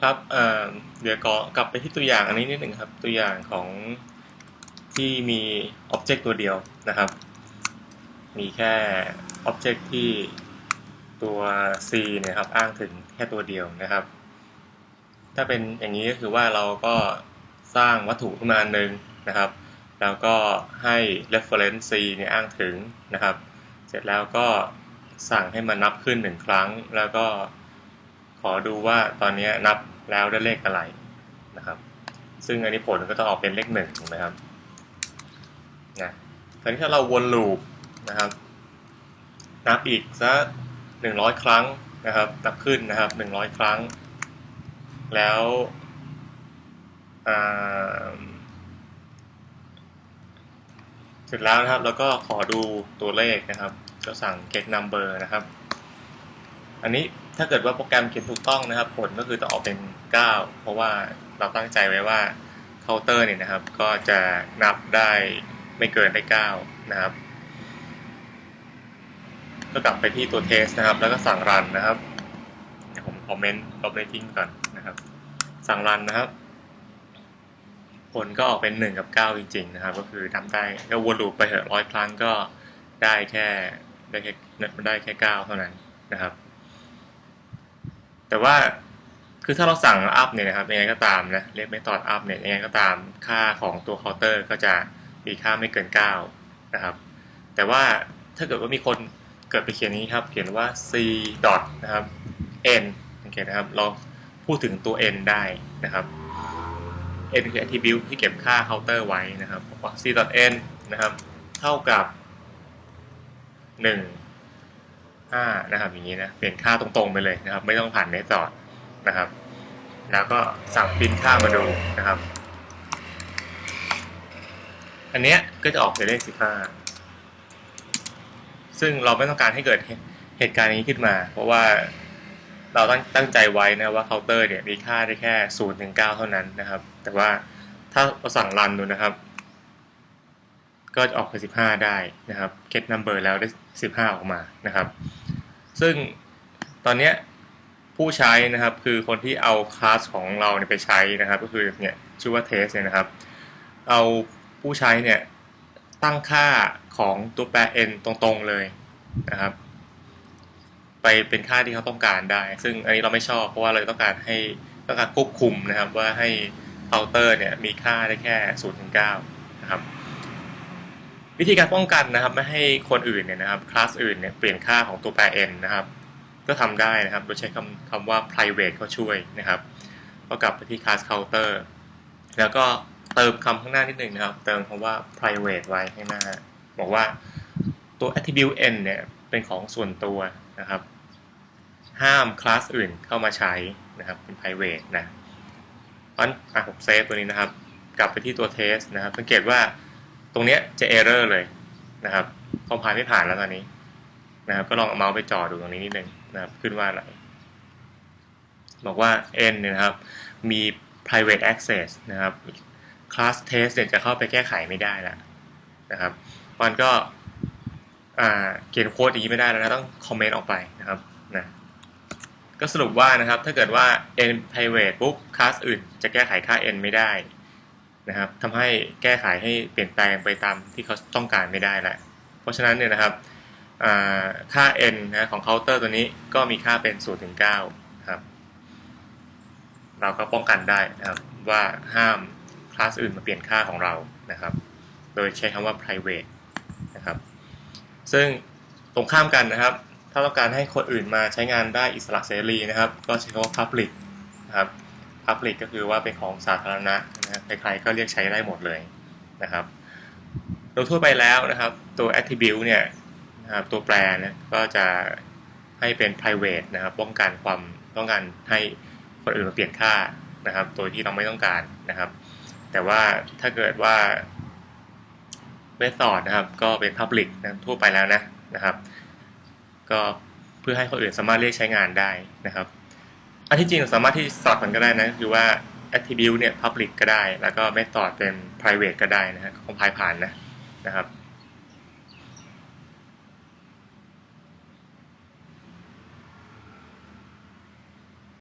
ครับเดี๋ยวก็กลับไปที่ตัวอย่างอันนี้นิดหนึ่งครับ ตัวอย่างของที่มี Object ตัวเดียวนะครับ มีแค่ Object ที่ตัว C เนี่ยครับ อ้างถึงแค่ตัวเดียวนะครับ ถ้าเป็นอย่างนี้ก็คือว่าเราก็สร้างวัตถุขึ้นมาหนึ่งนะครับ แล้วก็ให้ reference C เนี่ยอ้างถึงนะครับ เสร็จแล้วก็สั่งให้มันนับขึ้นหนึ่งครั้ง แล้วก็ อดูว่าตอนนี้นับแล้วได้เลขอะไรนะครับ ซึ่งอันนี้ผลก็ต้องออกเป็นเลขหนึ่งถูกไหมครับนะคราวนี้ถ้าเราวนลูปนะครับ นับอีกสักหนึ่งร้อยครั้งนะครับนับขึ้นนะครับหนึ่งร้อยครั้ง แล้วเสร็จแล้วนะครับ แล้วก็ขอดูตัวเลขนะครับ ก็สั่ง get number นะครับ อันนี้ถ้าเกิดว่าโปรแกรมเขียนถูกต้องนะครับ ผลก็คือต้องออกเป็น 9 เพราะว่าเราตั้งใจไว้ว่าเคาน์เตอร์เนี่ยนะครับ ก็จะนับได้ไม่เกินได้ 9 นะครับ ก็กลับไปที่ตัวเทสนะครับ แล้วก็สั่งรันนะครับเดี๋ยวผมคอมเมนต์ลบได้ทิ้งก่อนนะครับ สั่งรันนะครับ ผลก็ออกเป็น 1 กับ 9 จริง ๆ นะครับ ก็คือทำได้ก็วนลูปไปเถอะร้อยครั้งก็ได้แค่ได้แค่ได้แค่ 9 เท่านั้นนะครับ แต่ว่าคือถ้าเราสั่งอัพเนี่ยนะครับยังไงก็ตามนะเรียกไม่ตอดอัพเนี่ยยังไงก็ตามค่าของตัวเคาน์เตอร์ก็จะมีค่าไม่เกิน 9 นะครับ แต่ว่าถ้าเกิดว่ามีคนเกิดไปเขียนนี้ครับ เขียนว่า c dot นะครับ n โอเคนะครับ เราพูดถึงตัว n ได้นะครับ n คือ attribute ที่เก็บค่าเคาน์เตอร์ไว้นะครับบอกว่า c dot n นะครับ เท่ากับ 1 5นะครับอย่างนี้นะเปลี่ยนค่าตรงๆไปเลยนะครับ ไม่ต้องผ่านเมธอดนะครับ แล้วก็สั่งพิมพ์ค่ามาดูนะครับ อันเนี้ยก็จะออกเป็นเลข 15 ซึ่งเราไม่ต้องการให้เกิดเหตุการณ์นี้ขึ้นมา เพราะว่าเราตั้งตั้งใจไว้นะว่าเคาน์เตอร์เนี่ยมีค่าได้แค่0ถึง9เท่านั้นนะครับ แต่ว่าถ้าเราสั่งรันดูนะครับ ก็จะออกเป็น 15 ได้นะครับ get number แล้วได้ 15 ออกมานะครับ ซึ่งตอนเนี้ยผู้ใช้นะครับคือคนที่เอาคลาสของเราเนี่ยไปใช้นะครับ ก็คือเนี่ยชื่อว่า test เนี่ยนะครับ เอาผู้ใช้เนี่ยตั้งค่าของตัวแปร n ตรงๆเลยนะครับ ไปเป็นค่าที่เขาต้องการได้ ซึ่งอันนี้เราไม่ชอบเพราะว่าเราต้องการให้ต้องการควบคุมนะครับว่าให้เคาน์เตอร์เนี่ยมีค่าได้แค่0ถึง9นะครับ วิธีการป้องกันนะครับ ไม่ให้คนอื่นเนี่ยนะครับคลาสอื่นเนี่ยเปลี่ยนค่าของตัวแปร n นะครับ ก็ทำได้นะครับโดยใช้คำคำว่า private ก็ช่วยนะครับ ก็กลับไปที่ class counter แล้วก็เติมคำข้างหน้านิดหนึ่งนะครับ เติมคำว่า private ไว้ข้างหน้า บอกว่าตัว attribute n เนี่ยเป็นของส่วนตัวนะครับ ห้ามคลาสอื่นเข้ามาใช้นะครับเป็น private นะเพราะฉะนั้นอะผมเซฟตัวนี้นะครับ กลับไปที่ตัว test นะครับสังเกตว่า ตรงเนี้ยจะ error เลยนะครับคอมไพล์ไม่ผ่านแล้วตอนนี้นะครับ ก็ลองเอาเมาส์ไปจ่อดูตรงนี้นิดนึงนะครับ ขึ้นว่าอะไร บอกว่า n เนี่ยนะครับ มี private access นะครับ class test เนี่ยจะเข้าไปแก้ไขไม่ได้แล้วนะครับ มันก็เขียนโค้ดอย่างนี้ไม่ได้แล้วนะต้องคอมเมนต์ออกไปนะครับนะก็สรุปว่านะครับถ้าเกิดว่า n private ปุ๊บ class อื่นจะแก้ไขค่า n ไม่ได้ นะครับทำให้แก้ไขให้เปลี่ยนแปลงไปตามที่เขาต้องการไม่ได้แหละเพราะฉะนั้นเนี่ยนะครับค่า n นะของเคาน์เตอร์ตัวนี้ก็มีค่าเป็น0ถึง9นะครับเราก็ป้องกันได้นะครับว่าห้ามคลาสอื่นมาเปลี่ยนค่าของเรานะครับ โดยใช้คำว่า private นะครับ ซึ่งตรงข้ามกันนะครับ ถ้าต้องการให้คนอื่นมาใช้งานได้อิสระเสรีนะครับ ก็ใช้คำว่า public นะครับ Public ก็คือว่าเป็นของสาธารณะนะใครๆก็เรียกใช้ได้หมดเลยนะครับโดยทั่วไปแล้วนะครับ ตัว attribute เนี่ยนะครับตัวแปรนี่ยก็จะให้เป็น private นะครับ ป้องกันความต้องการให้คนอื่นมาเปลี่ยนค่านะครับโดยที่เราไม่ต้องการนะครับ แต่ว่าถ้าเกิดว่า method นะครับ ก็เป็น public นะทั่วไปแล้วนะนะครับ ก็เพื่อให้คนอื่นสามารถเรียกใช้งานได้นะครับ อันที่จริงสามารถที่สลับกันก็ได้นะคือว่า attribute เนี่ย public ก็ได้ แล้วก็ method เป็น private ก็ได้นะฮะของพายผ่านนะนะครับ